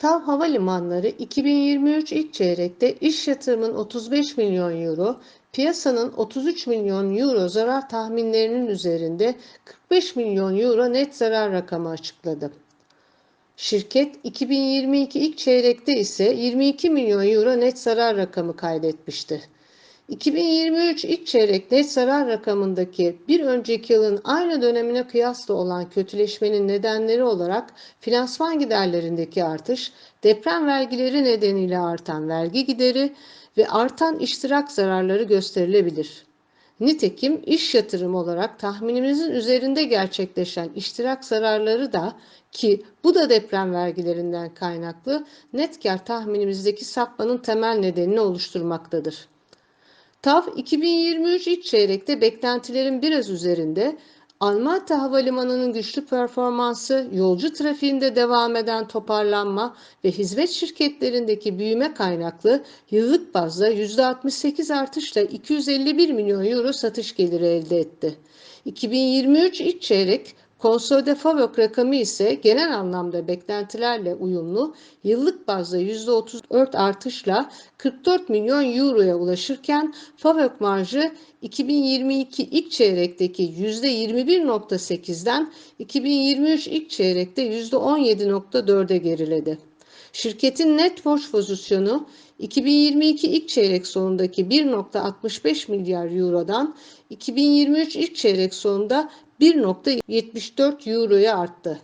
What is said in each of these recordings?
TAV Havalimanları 2023 ilk çeyrekte iş yatırımın 35 milyon euro, piyasanın 33 milyon euro zarar tahminlerinin üzerinde 45 milyon euro net zarar rakamı açıkladı. Şirket 2022 ilk çeyrekte ise 22 milyon euro net zarar rakamı kaydetmişti. 2023 ilk çeyrek net zarar rakamındaki bir önceki yılın aynı dönemine kıyasla olan kötüleşmenin nedenleri olarak finansman giderlerindeki artış, deprem vergileri nedeniyle artan vergi gideri ve artan iştirak zararları gösterilebilir. Nitekim iş yatırım olarak tahminimizin üzerinde gerçekleşen iştirak zararları da ki bu da deprem vergilerinden kaynaklı net kar tahminimizdeki sapmanın temel nedenini oluşturmaktadır. TAV 2023 ilk çeyrekte beklentilerin biraz üzerinde Almatya Havalimanı'nın güçlü performansı, yolcu trafiğinde devam eden toparlanma ve hizmet şirketlerindeki büyüme kaynaklı yıllık bazda %68 artışla 251 milyon euro satış geliri elde etti. 2023 ilk çeyrek Konsolide FAVÖK rakamı ise genel anlamda beklentilerle uyumlu yıllık bazda %34 artışla 44 milyon euroya ulaşırken FAVÖK marjı 2022 ilk çeyrekteki %21.8'den 2023 ilk çeyrekte %17.4'e geriledi. Şirketin net borç pozisyonu 2022 ilk çeyrek sonundaki 1.65 milyar eurodan 2023 ilk çeyrek sonunda 1.74 euroya arttı.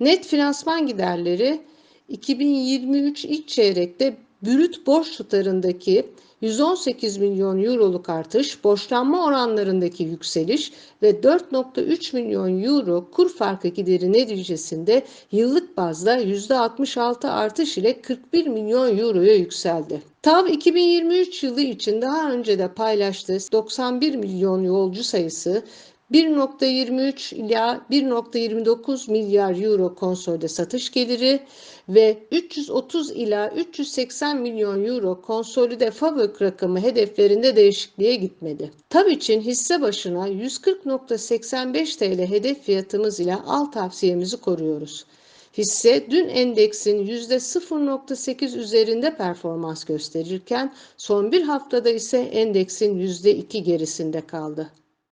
Net finansman giderleri 2023 ilk çeyrekte brüt borç tutarındaki 118 milyon euroluk artış, borçlanma oranlarındaki yükseliş ve 4.3 milyon euro kur farkı gideri neticesinde yıllık bazda %66 artış ile 41 milyon euroya yükseldi. TAV 2023 yılı için daha önce de paylaştığı 91 milyon yolcu sayısı 1.23 ila 1.29 milyar euro konsolde satış geliri ve 330 ila 380 milyon euro konsolide FAVÖK rakamı hedeflerinde değişikliğe gitmedi. TAV için hisse başına 140.85 TL hedef fiyatımız ile al tavsiyemizi koruyoruz. Hisse dün endeksin %0.8 üzerinde performans gösterirken son bir haftada ise endeksin %2 gerisinde kaldı.